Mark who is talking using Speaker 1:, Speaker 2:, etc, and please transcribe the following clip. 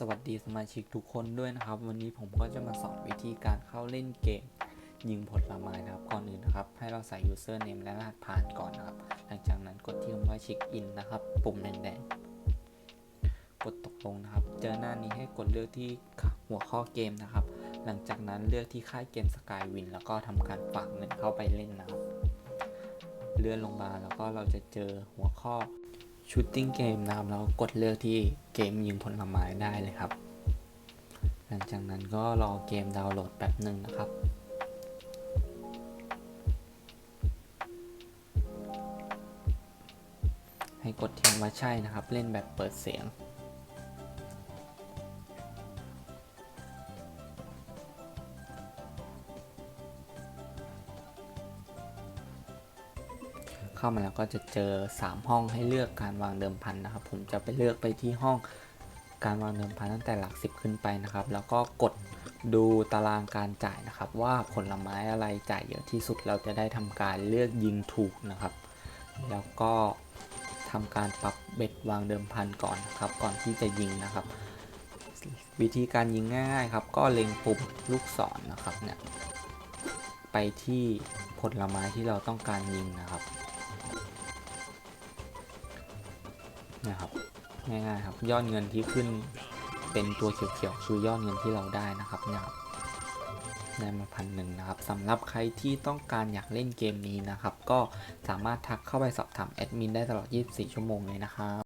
Speaker 1: สวัสดีสมาชิกทุกคนด้วยนะครับ วันนี้ผมก็จะมาสอนวิธีการเข้าเล่นเกม ยิงผลไม้นะครับก่อนอื่นนะครับ ให้เราใส่ username และรหัสผ่านก่อนนะครับ หลังจากนั้นกดที่คำว่า check in นะครับ ปุ่มแดงๆกดตกลงนะครับ เจอหน้านี้ให้กดเลือกที่หัวข้อเกมนะครับ หลังจากนั้นเลือกที่ค่ายเกม Skywin แล้วก็ทำการฝากเงินเข้าไปเล่นนะครับ เลื่อนลงมาแล้วก็เราจะเจอหัวข้อ ชูตติ้งเกมนะครับแล้วกดเลือกที่เกมยิงผลไม้ได้เลยครับ หลังจากนั้นก็รอเกมดาวน์โหลดแป๊บหนึ่งนะครับให้กดทิ้งไว่าใช่นะครับ เล่นแบบเปิดเสียง เข้ามาแล้วก็จะเจอ 3 ห้องให้เลือกการวางเดิมพันนะครับ ผมจะไปเลือกไปที่ห้องการวางเดิมพันตั้งแต่หลัก 10 ขึ้นไปนะครับ แล้วก็กดดูตารางการจ่ายนะครับ ว่าผลไม้อะไรจ่ายเยอะที่สุดเราจะได้ทำการเลือกยิงถูกนะครับ แล้วก็ทำการปรับเบ็ดวางเดิมพันก่อนนะครับ ก่อนที่จะยิงนะครับ วิธีการยิงง่ายๆครับ ก็เล็งปุ่มลูกศรนนะครับเนี่ยไปที่ผลไม้ที่เราต้องการยิงนะครับ นะครับง่ายๆครับยอดเงินที่ขึ้นเป็นตัวเขียวๆคือยอดเงินที่เราได้นะครับเนี่ยครับได้มาพันหนึ่งนะครับสำหรับใครที่ต้องการอยากเล่นเกมนี้นะครับ ก็สามารถทักเข้าไปสอบถามแอดมินได้ตลอด 24 ชั่วโมงเลยนะครับ